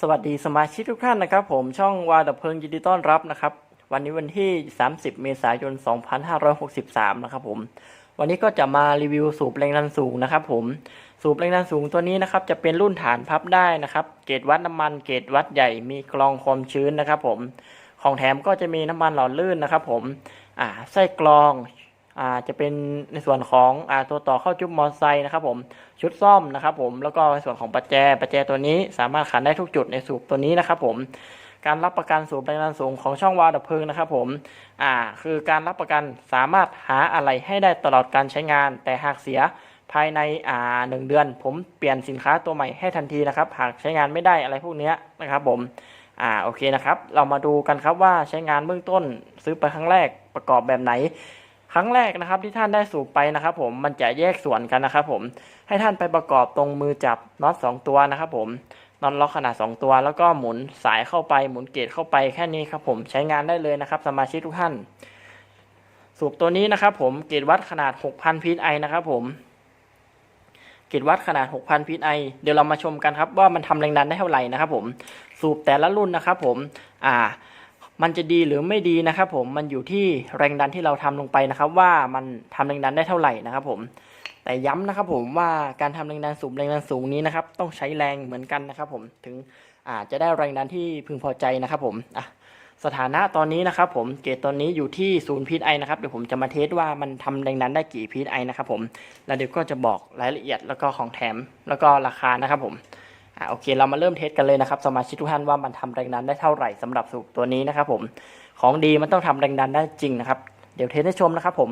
สวัสดีสมาชิกทุกท่านนะครับ ผมช่องวาดับเพลิงยินดีต้อนรับนะครับ วันนี้วันที่ 30 เมษายน 2563 นะครับผมวันนี้ก็จะมารีวิวสูบแรงดันสูงนะครับ ผมสูบแรงดันสูงตัวนี้นะครับ จะเป็นรุ่นฐานพับได้นะครับ เกรดวัดน้ำมันเกรดวัดใหญ่มีกรองความชื้นนะครับ ผมของแถมก็จะมีน้ำมันหล่อลื่นนะครับ ผมอ่าไส้กรอง อ่าจะเป็นในส่วนของอ่าตัวต่อเข้าจุ๊บมอเตอร์ไซค์นะครับผมชุดซ่อมนะครับผมแล้วก็ในส่วนของประแจประแจตัวนี้สามารถขันได้ทุกจุดในสูบตัวนี้นะครับผมการรับประกันสูบแรงดันสูงของช่องวาล์วดับเพลิงนะครับผม อ่า คือการรับประกันสามารถหาอะไรให้ได้ตลอดการใช้งาน แต่หากเสียภายในอ่าหนึ่งเดือน ผมเปลี่ยนสินค้าตัวใหม่ให้ทันทีนะครับ หากใช้งานไม่ได้อะไรพวกเนี้ยนะครับผม อ่า โอเคนะครับ เรามาดูกันครับว่าใช้งานเบื้องต้นซื้อไปครั้งแรกประกอบแบบไหน ครั้งแรกนะครับที่ท่านได้สูบไปนะครับผมมันจะแยกส่วนกันนะครับผมให้ท่านไปประกอบตรงมือจับน็อตสองตัวนะครับผมน็อตล็อกขนาด 2 ตัว แล้วก็หมุนสายเข้าไปหมุนเกจเข้าไปแค่นี้ครับผมใช้งานได้เลยนะครับ สมาชิกทุกท่าน สูบตัวนี้นะครับผมเกจวัดขนาด 6,000พีไอนะครับผมเกจวัดขนาด 6,000พีไอเดี๋ยวเรามาชมกันครับว่ามันทำแรงดันได้เท่าไหร่นะครับผมสูบแต่ละรุ่นนะครับผมอ่า มันจะดีหรือไม่ดีนะครับผมมันอยู่ที่แรงดันที่เราทำลงไปนะครับ ว่ามันทำแรงดันได้เท่าไหร่นะครับผมแต่ย้ำนะครับผมว่าการทำแรงดันสูงแรงดันสูงนี้นะครับ ต้องใช้แรงเหมือนกันนะครับ ผมถึงอาจจะได้แรงดันที่พึงพอใจนะครับ ผมอะสถานะตอนนี้นะครับ ผมเกจตอนนี้อยู่ที่ศูนย์พีไอนะครับเดี๋ยวผมจะมาเทสว่ามันทำแรงดันได้กี่พีไอนะครับผมแล้วเดี๋ยวก็จะบอกรายละเอียดแล้วก็ของแถมแล้วก็ราคานะครับผม อ่าโอเคเรามาเริ่มเทสกันเลยนะครับสมาชิกทุกท่านว่ามันทำแรงดันได้เท่าไหร่สำหรับสูบตัวนี้นะครับผมของดีมันต้องทำแรงดันได้จริงนะครับ เดี๋ยวเทสให้ชมนะครับผม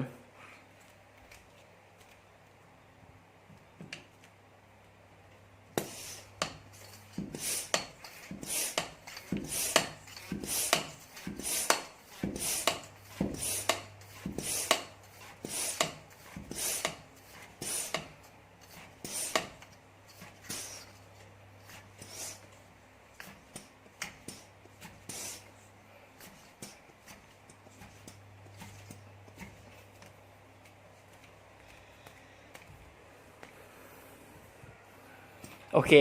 โอเค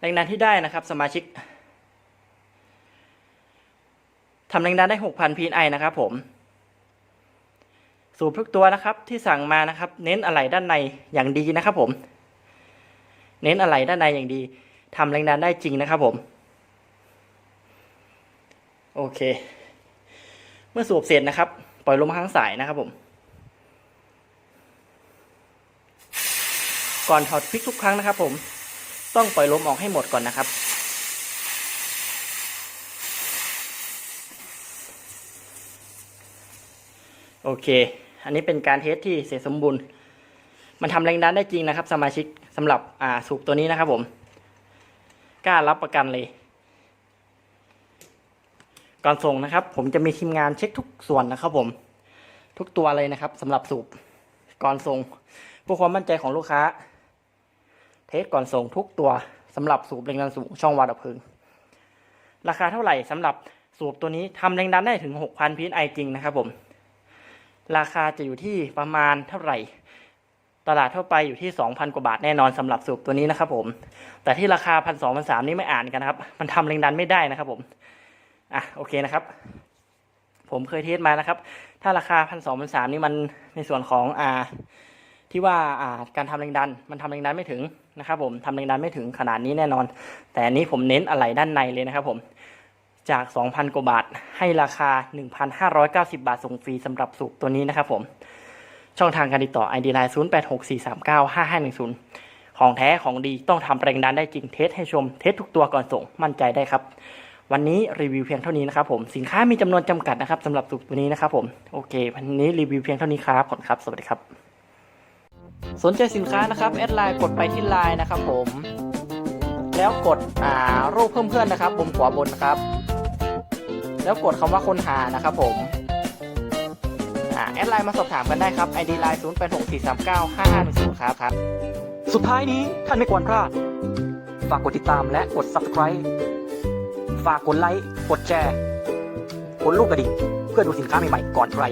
แรงดันที่ได้นะครับ สมาชิกทำแรงดันได้6,000 psi นะครับผม สูบทุกตัวนะครับที่สั่งมานะครับ เน้นอะไหล่ด้านในอย่างดีนะครับผม เน้นอะไหล่ด้านในอย่างดีทำแรงดันได้จริงนะครับผม โอเค เมื่อสูบเสร็จนะครับ ปล่อยลมข้างสายนะครับผม ก่อนถอดพลิกทุกครั้งนะครับผมต้องปล่อยลมออกให้หมดก่อนนะครับ โอเค อันนี้เป็นการเทสที่เสร็จสมบูรณ์ มันทำแรงดันได้จริงนะครับ สมาชิกสำหรับอ่าสูบตัวนี้นะครับผมกล้ารับประกันเลย ก่อนส่งนะครับ ผมจะมีทีมงานเช็คทุกส่วนนะครับผม ทุกตัวเลยนะครับสำหรับสูบก่อนส่งเพื่อความมั่นใจของลูกค้า เทสก่อนส่งทุกตัวสำหรับสูบแรงดันสูงช่องวาล์วดับเพลิง ราคาเท่าไหร่สำหรับสูบตัวนี้ทำแรงดันได้ถึง 6,000พีไอจริงนะครับผม ราคาจะอยู่ที่ประมาณเท่าไหร่ ตลาดทั่วไปอยู่ที่ 2,000 กว่าบาทแน่นอนสำหรับสูบตัวนี้นะครับผม แต่ที่ราคา 1 2 0 0 1 3นี่ไม่อ่านกันนะครับ มันทำแรงดันไม่ได้นะครับผมอะโอเคนะครับ ผมเคยเทสมานะครับ ถ้าราคา 1 2 0 0 1 3นี่มันในส่วนของอ่า ที่ว่าการทำแรงดันมันทำแรงดันไม่ถึงนะครับผมทำแรงดันไม่ถึงขนาดนี้แน่นอน แต่อันนี้ผมเน้นอะไหล่ด้านในเลยนะครับผมจาก 2,000 กว่าบาท ให้ราคา 1,590 บาทส่งฟรีสำหรับสูบตัวนี้นะครับผม ช่องทางการติดต่อ ID Line 0864395510 ของแท้ของดีต้องทำแรงดันได้จริงเทสให้ชม เทสทุกตัวก่อนส่งมั่นใจได้ครับ วันนี้รีวิวเพียงเท่านี้นะครับผม สินค้ามีจำนวนจำกัดนะครับสำหรับสูบตัวนี้นะครับผม โอเค วันนี้รีวิวเพียงเท่านี้ครับขอบคุณครับ สวัสดีครับ สนใจสินค้านะครับแอดไลน์กดไปที่ไลน์นะครับผมแล้วกดอ่ารูปเพิ่มเพื่อนนะครับมุมขวาบนนะครับ แล้วกดคำว่าค้นหานะครับผมอ่าแอดไลน์มาสอบถามกันได้ครับ ID ไลน์0 8 6 4 3 9 5 5 1 0ครับครับ สุดท้ายนี้ท่านไม่ควรพลาด ฝากกดติดตามและกด subscribe ฝากกดไลค์ กดแชร์ กดลูกกระดิ่งเพื่อดูสินค้าใหม่ๆก่อนใคร